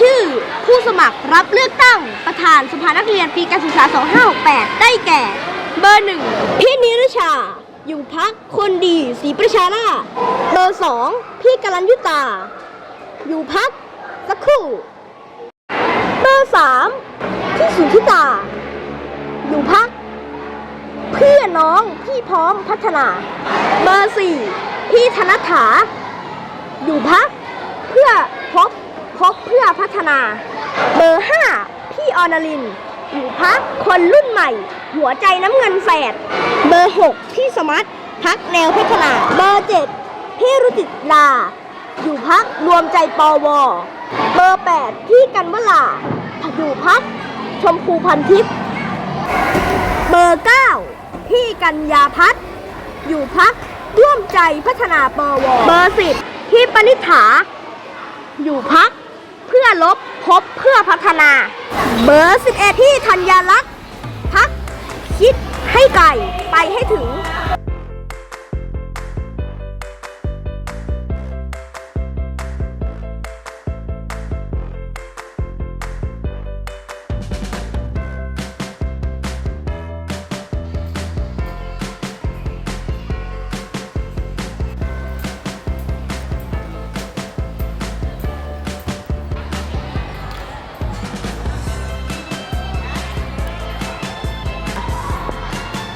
ชื่อ ผู้สมัครรับเลือกตั้งประธานสภานักเรียนปีการศึกษา 2568 ได้แก่ เบอร์หนึ่งพี่นิรชา อยู่พักคนดีศรีประชาราเบอร์สองพี่กรัญยุตา อยู่พักสักครู่ เบอร์สามพี่สุทธิตา อยู่พักเพื่อน้องพี่พร้อมพัฒนา เบอร์สี่พี่ธนถาอยู่พักเพื่อพบ พบเพื่อพัฒนา เบอร์ห้าพี่ออนลิน อยู่พักคนรุ่นใหม่ หัวใจน้ำเงินแฝด เบอร์หกพี่สมัตพักแนวพัฒนา เบอร์เจ็ดพี่รุจิตลา อยู่พักรวมใจปว เบอร์แปดพี่กันวลาอยู่พักชมพูพันทิพย์เบอร์ 9 พี่กัญญาพัฒอยู่พักร่วมใจพัฒนาปว เบอร์ 10 พี่ปณิฐาอยู่พัก เพื่อลบพบเพื่อพัฒนา เบอร์11ที่ธัญลักษณ์พักคิดให้ไกลไปให้ถึง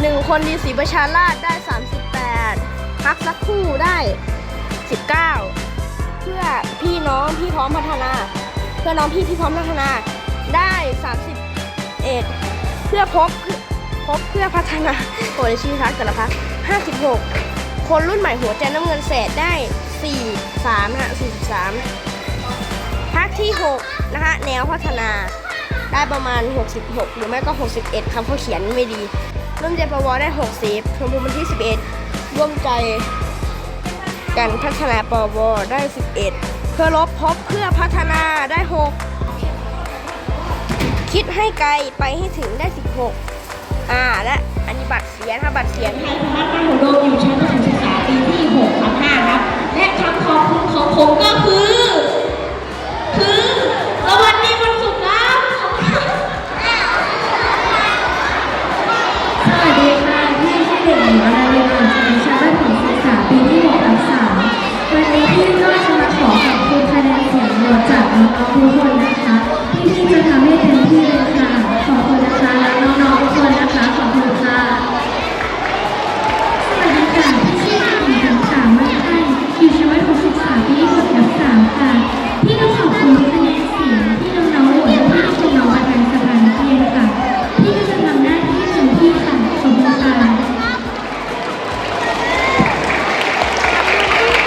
หนึ่งคนดีศรีประชาราษฎร์ได้ 38 พักสักคู่ได้ 19 เพื่อพี่น้องพี่พร้อมพัฒนา เพื่อน้องพี่พี่พร้อมพัฒนาได้ 31 เพื่อพบพบเพื่อพัฒนาโอ้ยชื่อพักแต่ละพัก56 คนรุ่นใหม่หัวใจน้ำเงินแสดได้ 4 3นะฮะ43 พักที่ 6 นะคะแนวพัฒนาได้ประมาณ 66 หรือไม่ก็ 61คำเขาเขียนไม่ดี ร่วมใจปวได้ 60ชมพูมันที่ 11 ร่วมใจกันพัฒนาปวได้ 11 เพื่อลบพบเพื่อพัฒนาได้ 6 คิดให้ไกลไปให้ถึงได้ 16 อ่า และอันนี้บัตรเสียนะคะบัตรเสียนายธนัทตั้งหัวโดอยู่ชั้นประถมศึกษาปีที่6ทับ5ครับ และคำขอบคุณของผมก็คือ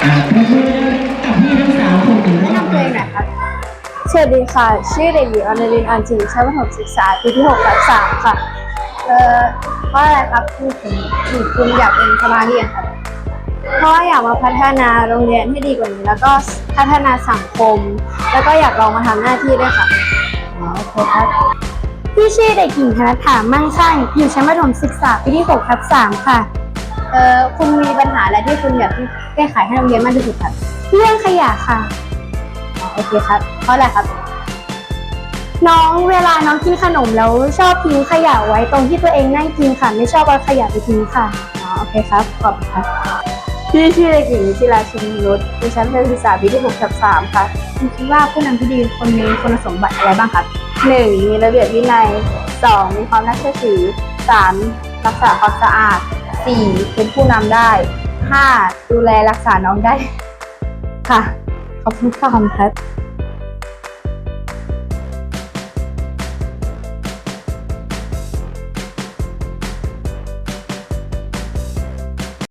อ่าปรบมือกับพี่ทั้งสามคนถึงรอบเลยสวัสดีค่ะ ชื่อเด็กหญิงอนาลินอันจิชั้นประถมศึกษาปีที่6ทับ3ค่ะ เอ่อเพราะอะไรครับคือผมหนูคุณอยากเป็นสมาเรียนครับ เพราะว่าอยากมาพัฒนาโรงเรียนให้ดีกว่านี้ แล้วก็พัฒนาสังคม แล้วก็อยากลองมาทำหน้าที่ด้วยค่ะ อ๋อโอเคครับพี่ชื่อเด็กหญิงธนถามั่งคั่งอยู่ชั้นประถมศึกษาปีที่6ทับ3ค่ะ เอ่อคุณมีปัญหาอะไรที่คุณอยากแก้ไขให้โรงเรียนมากที่สุดครับเรื่องขยะค่ะ อ๋อโอเคครับ เพราะอะไรครับ น้องเวลาน้องกินขนมแล้วชอบทิ้งขยะไว้ตรงที่ตัวเองนั่งกินค่ะ ไม่ชอบเอาขยะไปทิ้งค่ะ อ๋อโอเคครับ ขอบคุณครับ พี่ชื่อเด็กหญิงวิชิราชินนุชดิฉันเป็นศึกษาปีที่6ทับ3ค่ะ คุณคิดว่าผู้นำที่ดีคนมีคุณสมบัติอะไรบ้างครับ 1. มีระเบียบวินัย 2. มีความน่าเชื่อถือ 3. รักษาความสะอาด 4. เป็นผู้นำได้ 5. ดูแลรักษาน้องได้ ค่ะ ขอบคุณค่ะครับ